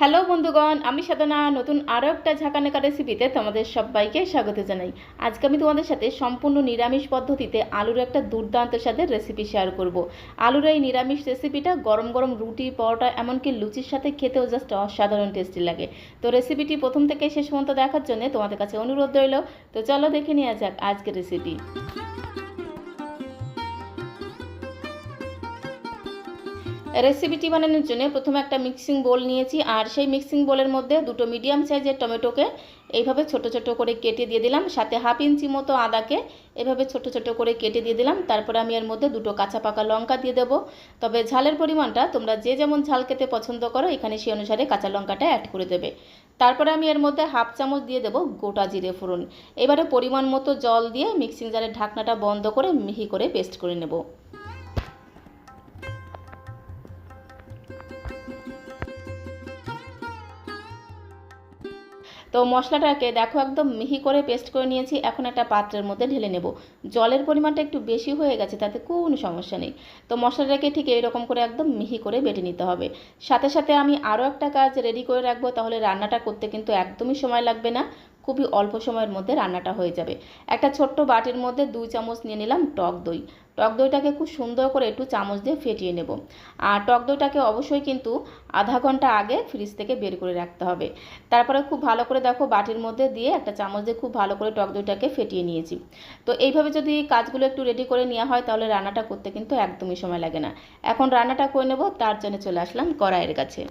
Hello বন্ধুগণ, আমি সাধনা, নতুন আরও একটা ঝাঁকানাকা রেসিপিতে তোমাদের সবাইকে স্বাগত জানাই। আজকে আমি তোমাদের সাথে সম্পূর্ণ নিরামিষ পদ্ধতিতে আলুর একটা দুর্দান্ত স্বাদের রেসিপি শেয়ার করব। আলুর এই নিরামিষ রেসিপিটা গরম গরম রুটি, পরোটা, এমনকি লুচির সাথে খেতেও জাস্ট অসাধারণ টেস্টি লাগে। তো রেসিপিটি প্রথম থেকে শেষ পর্যন্ত দেখার জন্য তোমাদের কাছে অনুরোধ রইল। তো চলো দেখে নেওয়া যাক আজকের রেসিপি রেসিপিটি বানানোর জন্য প্রথমে একটা মিক্সিং বোল নিয়েছি, আর সেই মিক্সিং বোলের মধ্যে দুটো মিডিয়াম সাইজের টমেটোকে এইভাবে ছোট ছোট করে কেটে দিয়ে দিলাম, সাথে হাফ ইঞ্চি মতো আদাকে এভাবে ছোট ছোট করে কেটে দিয়ে দিলাম, তারপরে আমি এর মধ্যে দুটো কাঁচা পাকা লঙ্কা দিয়ে দেবো। তবে ঝালের পরিমাণটা তোমরা যে যেমন ঝাল খেতে পছন্দ করো, এখানে সেই অনুসারে কাঁচা লঙ্কাটা অ্যাড করে দেবে। তারপরে আমি এর মধ্যে হাফ চামচ দিয়ে দেবো গোটা জিরে ফোড়ন। এবারে পরিমাণ মতো জল দিয়ে মিক্সিং জারের ঢাকনাটা বন্ধ করে মিহি করে পেস্ট করে নেব। তো মশলাটাকে দেখো একদম মিহি করে পেস্ট করে নিয়েছি। এখন একটা পাত্রের মধ্যে ঢেলে নেব। জলের পরিমাণটা একটু বেশি হয়ে গেছে, তাতে কোনো সমস্যা নেই। তো মশলাটাকে ঠিক এইরকম করে একদম মিহি করে বেটে নিতে হবে। সাথে সাথে আমি আরও একটা কাজ রেডি করে রাখব, তাহলে রান্নাটা করতে কিন্তু একদমই সময় লাগবে না। খুবই অল্প সময়ের মধ্যে রান্নাটা হয়ে যাবে। একটা ছোট্ট বাটির মধ্যে দুই চামচ নিয়ে নিলাম টক দই। টক দইটাকে খুব সুন্দর করে একটু চামচ দিয়ে ফেটিয়ে নেব। আর টক দইটাকে অবশ্যই কিন্তু আধা ঘণ্টা আগে ফ্রিজ থেকে বের করে রাখতে হবে। তারপরে খুব ভালো করে দেখো বাটির মধ্যে দিয়ে একটা চামচ দিয়ে খুব ভালো করে টক দইটাকে ফেটিয়ে নিয়েছি। তো এইভাবে যদি কাজগুলো একটু রেডি করে নেওয়া হয় তাহলে রান্নাটা করতে কিন্তু একদমই সময় লাগে না। এখন রান্নাটা করে নেব, তার জন্য চলে আসলাম কড়াইয়ের কাছে।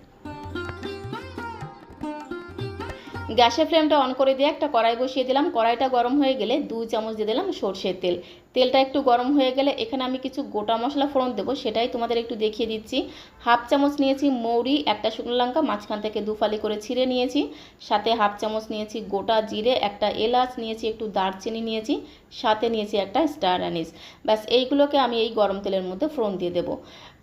গ্যাসের ফ্লেমটা অন করে দিয়ে একটা কড়াই বসিয়ে দিলাম। কড়াইটা গরম হয়ে গেলে দুই চামচ দিয়ে দিলাম সর্ষের তেল। তেলটা একটু গরম হয়ে গেলে এখানে আমি কিছু গোটা মশলা ফোড়ন দেবো, সেটাই তোমাদের একটু দেখিয়ে দিচ্ছি। হাফ চামচ নিয়েছি মৌরি, একটা শুকনো লঙ্কা, মাঝখান থেকে দুফালি করে ছিঁড়ে নিয়েছি। সাথে হাফ চামচ নিয়েছি গোটা জিরে, একটা এলাচ, নিয়েছি একটু দারচিনি নিয়েছি, সাথে নিয়েছি একটা স্টার অ্যানিস। ব্যাস, এইগুলোকে আমি এই গরম তেলের মধ্যে ফোড়ন দিয়ে দেবো।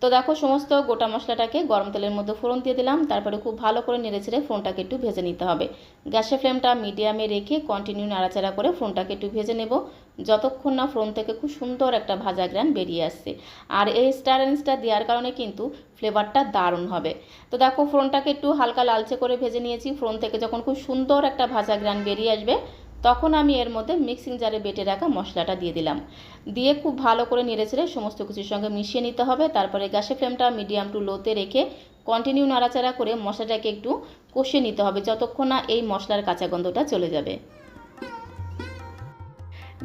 তো দেখো, সমস্ত গোটা মশলাটাকে গরম তেলের মধ্যে ফোড়ন দিয়ে দিলাম, তারপরে খুব ভালো করে নেড়ে ছেড়ে ফোনটাকে একটু ভেজে নিতে হবে। গ্যাসের ফ্লেমটা মিডিয়ামে রেখে কন্টিনিউ নাড়াচাড়া করে ফোনটাকে একটু ভেজে নেব। যতক্ষণ না ফোন থেকে খুব সুন্দর একটা ভাজা গ্রান বেরিয়ে আসছে। আর এই স্টার দেওয়ার কারণে কিন্তু ফ্লেভারটা দারুণ হবে। তো দেখো ফোনটাকে একটু হালকা লালচে করে ভেজে নিয়েছি। ফোন থেকে যখন খুব সুন্দর একটা ভাজা গ্রান বেরিয়ে আসবে, তখন আমি এর মধ্যে মিক্সিং জারে বেটে রাখা মশলাটা দিয়ে দিলাম। দিয়ে খুব ভালো করে নেড়ে ছেড়ে সমস্ত কিছুর সঙ্গে মিশিয়ে নিতে হবে। তারপরে গ্যাসের ফ্লেমটা মিডিয়াম টু লোতে রেখে কন্টিনিউ নাড়াচাড়া করে মশলাটাকে একটু কষিয়ে নিতে হবে, যতক্ষণ না এই মশলার কাঁচা গন্ধটা চলে যাবে।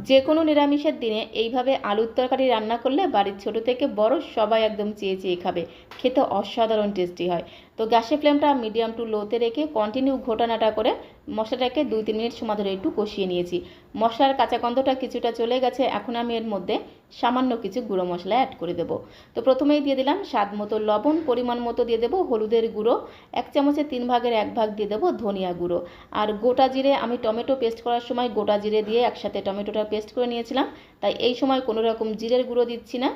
যে কোনো নিরামিষের দিনে এইভাবে আলুর তরকারি রান্না করলে বাড়ির ছোট থেকে বড় সবাই একদম চেয়ে চেয়ে খাবে। খেতে অসাধারণ টেস্টি হয়। তো গ্যাসের ফ্লেমটা মিডিয়াম টু লোতে রেখে কন্টিনিউ ঘোটানাটা করে মশলাটাকে দুই তিন মিনিট সময় ধরে একটু কষিয়ে নিয়েছি। মশলার কাঁচা গন্ধটা কিছুটা চলে গেছে, এখন আমি এর মধ্যে সামান্য কিছু গুঁড়ো মশলা অ্যাড করে দেবো। তো প্রথমেই দিয়ে দিলাম স্বাদ মতো লবণ, পরিমাণ মতো দিয়ে দেবো হলুদের গুঁড়ো, এক চামচের তিন ভাগের এক ভাগ দিয়ে দেবো ধনিয়া গুঁড়ো। আর গোটা জিরে, আমি টমেটো পেস্ট করার সময় গোটা জিরে দিয়ে একসাথে টমেটোটা পেস্ট করে নিয়েছিলাম, তাই এই সময় কোনো রকম জিরের গুঁড়ো দিচ্ছি না।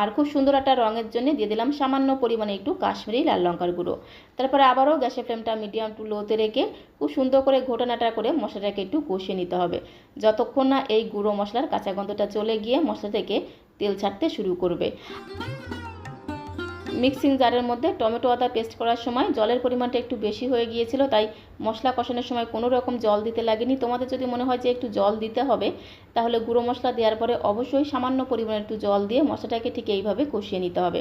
আর খুব সুন্দর একটা রঙের জন্য দিয়ে দিলাম সামান্য পরিমাণে একটু কাশ্মীরি লাল লঙ্কার গুঁড়ো। তারপরে আবারও গ্যাসের ফ্লেমটা মিডিয়াম টু লোতে রেখে খুব সুন্দর করে ঘোটানাটা করে মশলাটাকে একটু কষিয়ে নিতে হবে। যতক্ষণ না এই গুঁড়ো মশলার কাঁচা গন্ধটা চলে গিয়ে মশলা থেকে তেল ছাড়তে শুরু করবে। মিক্সিং জারের মধ্যে টমেটো আদা পেস্ট করার সময় জলের পরিমাণটা একটু বেশি হয়ে গিয়েছিল, তাই মশলা কষানোর সময় কোনো রকম জল দিতে লাগেনি। তোমাদের যদি মনে হয় যে একটু জল দিতে হবে, তাহলে গুঁড়ো মশলা দেওয়ার পরে অবশ্যই সামান্য পরিমাণে একটু জল দিয়ে মশলাটাকে ঠিক এইভাবে কষিয়ে নিতে হবে।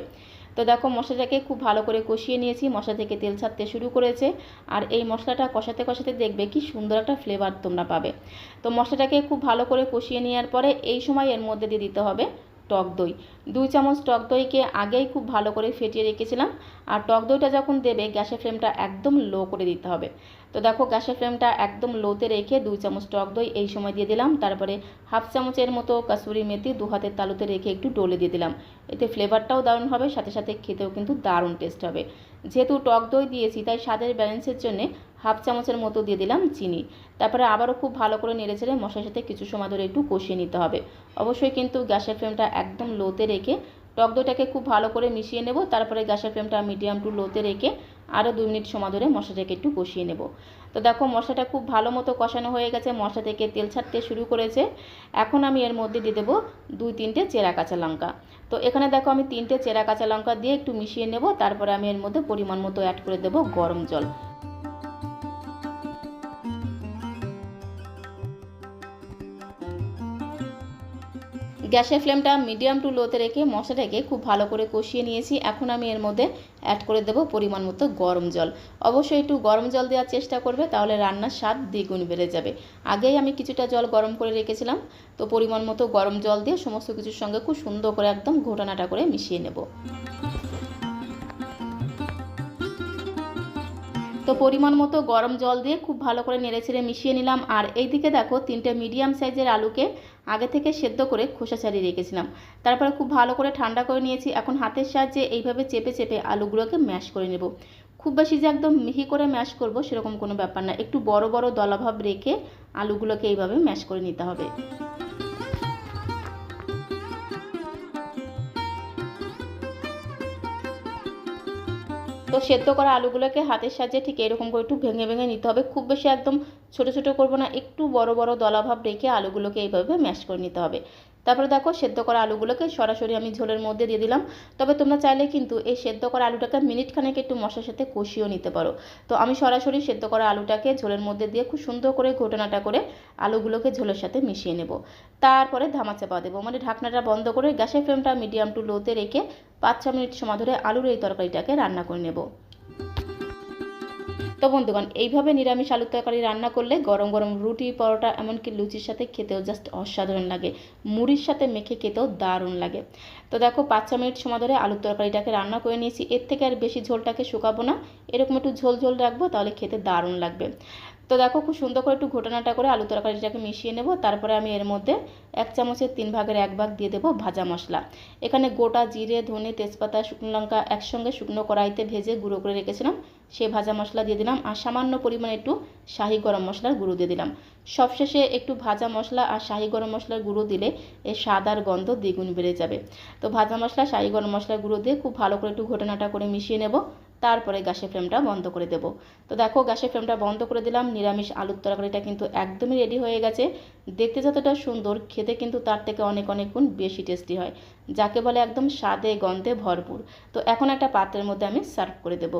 তো দেখো মশলাটাকে খুব ভালো করে কষিয়ে নিয়েছি। মশলা থেকে তেল ছাড়তে শুরু করেছে। আর এই মশলাটা কষাতে কষাতে দেখবে কি সুন্দর একটা ফ্লেভার তোমরা পাবে। তো মশলাটাকে খুব ভালো করে কষিয়ে নেওয়ার পরে এই সময় এর মধ্যে দিয়ে দিতে হবে টক দই। দুই চামচ টক দইকে আগেই খুব ভালো করে ফেটিয়ে রেখেছিলাম। আর টক দইটা যখন দেবে, গ্যাসের ফ্লেমটা একদম লো করে দিতে হবে। তো দেখো গ্যাসের ফ্লেমটা একদম লোতে রেখে দুই চামচ টক দই এই সময় দিয়ে দিলাম। তারপরে হাফ চামচের মতো কাসুরি মেথি দু হাতের তালুতে রেখে একটু ডলে দিয়ে দিলাম। এতে ফ্লেভারটাও দারুণ হবে, সাথে সাথে খেতেও কিন্তু দারুণ টেস্ট হবে। যেহেতু টক দই দিয়েছি, তাই স্বাদের ব্যালেন্সের জন্যে হাফ চামচের মতো দিয়ে দিলাম চিনি। তারপরে আবারও খুব ভালো করে নেড়ে ছেড়ে মশলার সাথে কিছু সময় ধরে একটু কষিয়ে নিতে হবে। অবশ্যই কিন্তু গ্যাসের ফ্লেমটা একদম লোতে রেখে টক দইটাকে খুব ভালো করে মিশিয়ে নেব। তারপরে গ্যাসের ফ্লেমটা মিডিয়াম টু লোতে রেখে আরও দুই মিনিট সময় ধরে মশলাটাকে একটু কষিয়ে নেব। তো দেখো, মশলাটা খুব ভালো মতো কষানো হয়ে গেছে, মশলা থেকে তেল ছাড়তে শুরু করেছে। এখন আমি এর মধ্যে দিয়ে দেবো দুই তিনটে চেরা কাঁচা লঙ্কা। তো এখানে দেখো, আমি তিনটে চেরা কাঁচা লঙ্কা দিয়ে একটু মিশিয়ে নেব, তারপরে আমি এর মধ্যে পরিমাণ মতো অ্যাড করে দেবো গরম জল। গ্যাসের ফ্লেমটা মিডিয়াম টু লোতে রেখে মশলাটাকে খুব ভালো করে কষিয়ে নিয়েছি। এখন আমি এর মধ্যে অ্যাড করে দেবো পরিমাণ মতো গরম জল। অবশ্যই একটু গরম জল দেওয়ার চেষ্টা করবে, তাহলে রান্নার স্বাদ দ্বিগুণ বেড়ে যাবে। আগেই আমি কিছুটা জল গরম করে রেখেছিলাম, তো পরিমাণ মতো গরম জল দিয়ে সমস্ত কিছুর সঙ্গে খুব সুন্দর করে একদম ঘটনাটা করে মিশিয়ে নেব। তো পরিমাণ মতো গরম জল দিয়ে খুব ভালো করে নেড়েচেড়ে মিশিয়ে নিলাম। আর এইদিকে দেখো, তিনটে মিডিয়াম সাইজের আলুকে আগে থেকে সেদ্ধ করে খোসা ছাড়িয়ে রেখেছিলাম। তারপরে খুব ভালো করে ঠান্ডা করে নিয়েছি। এখন হাতের সাহায্যে এইভাবে চেপে চেপে আলুগুলোকে ম্যাশ করে নেব। খুব বেশি যে একদম মিহি করে ম্যাশ করব সেরকম কোনো ব্যাপার না। একটু বড় বড় দলাভাব রেখে আলুগুলোকে এইভাবে ম্যাশ করে নিতে হবে। তো সেদ্ধ করা আলুগুলোকে হাতের সাহায্যে ঠিক এরকম করে একটু ভেঙে ভেঙে নিতে হবে। খুব বেশি একদম ছোট ছোট করব না, একটু বড় বড় দলাভাব রেখে আলুগুলোকে এইভাবে ম্যাশ করে নিতে হবে। তারপরে দেখো সেদ্ধ করা আলুগুলোকে সরাসরি আমি ঝোলের মধ্যে দিয়ে দিলাম। তবে তোমরা চাইলে কিন্তু এই সেদ্ধ করা আলুটাকে মিনিট খানেক একটু মশলার সাথে কষিয়েও নিতে পারো। তো আমি সরাসরি সেদ্ধ করা আলুটাকে ঝোলের মধ্যে দিয়ে খুব সুন্দর করে ঘটনাটা করে আলুগুলোকে ঝোলের সাথে মিশিয়ে নেব। তারপরে ধামা চাপা দেবো। মানে ঢাকনাটা বন্ধ করে গ্যাসের ফ্লেমটা মিডিয়াম টু লোতে রেখে পাঁচ ছ মিনিট সময় ধরে আলুর এই তরকারিটাকে রান্না করে নেব। তো বন্ধুগণ, এইভাবে নিরামিষ আলু তরকারি রান্না করলে গরম গরম রুটি, পরোটা, এমনকি লুচির সাথে খেতেও জাস্ট অসাধারণ লাগে। মুড়ির সাথে মেখে খেতেও দারুণ লাগে। তো দেখো, পাঁচ ছ মিনিট সময় ধরে আলুর তরকারিটাকে রান্না করে নিয়েছি। এর থেকে আর বেশি ঝোলটাকে শুকাবো না। এরকম একটু ঝোল ঝোল রাখব, তাহলে খেতে দারুণ লাগবে। তো দেখো খুব সুন্দর করে একটু ঘটনাটা করে আলু তরকারিটাকে মিশিয়ে নেব, তারপরে আমি এর মধ্যে এক চামচের তিন ভাগের এক ভাগ দিয়ে দেবো ভাজা মশলা। এখানে গোটা জিরে, ধনে, তেজপাতা, শুকনো লঙ্কা একসঙ্গে শুকনো কড়াইতে ভেজে গুঁড়ো করে রেখেছিলাম, সে ভাজা মশলা দিয়ে দিলাম আর সামান্য পরিমাণে একটু শাহি গরম মশলার গুঁড়ো দিয়ে দিলাম। সবশেষে একটু ভাজা মশলা আর শাহি গরম মশলার গুঁড়ো দিলে এর স্বাদ আর গন্ধ দ্বিগুণ বেড়ে যাবে। তো ভাজা মশলা, শাহি গরম মশলার গুঁড়ো দিয়ে খুব ভালো করে একটু ঘটনাটা করে মিশিয়ে নেব তারপরে গ্যাসের ফ্লেমটা বন্ধ করে দেব। তো দেখো, গ্যাসের ফ্লেমটা বন্ধ করে দিলাম। নিরামিষ আলুর তরকারিটা কিন্তু একদমই রেডি হয়ে গেছে। দেখতে যতটা সুন্দর, খেতে কিন্তু তার থেকে অনেক অনেক গুণ বেশি টেস্টি হয়। যাকে বলে একদম স্বাদে গন্ধে ভরপুর। তো এখন একটা পাত্রের মধ্যে আমি সার্ভ করে দেবো।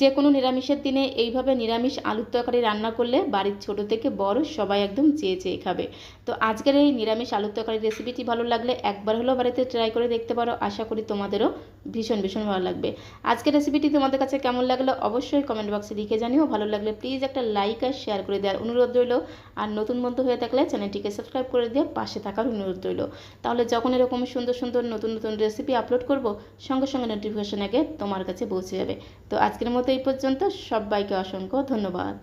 যে কোনো নিরামিষের দিনে এইভাবে নিরামিষ আলুর তরকারি রান্না করলে বাড়ির ছোট থেকে বড় সবাই একদম চেয়ে চেয়ে খাবে। তো আজকের এই নিরামিষ আলুর তরকারি রেসিপিটি ভালো লাগলে একবার হলেও বাড়িতে ট্রাই করে দেখতে পারো। আশা করি তোমাদেরও ভীষণ ভীষণ ভালো লাগবে। আজকের রেসিপিটি তোমাদের কাছে কেমন লাগল অবশ্যই কমেন্ট বক্সে লিখে জানিও। ভালো লাগলে প্লিজ একটা লাইক আর শেয়ার করে দেওয়ার অনুরোধ রইল। আর নতুন বন্ধু হয়ে থাকলে চ্যানেলটিকে সাবস্ক্রাইব করে দিয়ে পাশে থাকার অনুরোধ রইল। তাহলে যখন এরকম সুন্দর সুন্দর নতুন নতুন রেসিপি আপলোড করব, সঙ্গে সঙ্গে নোটিফিকেশন আগে তোমার কাছে পৌঁছে যাবে। তো আজকের মতো এই পর্যন্ত সবাইকে অসংখ্য ধন্যবাদ।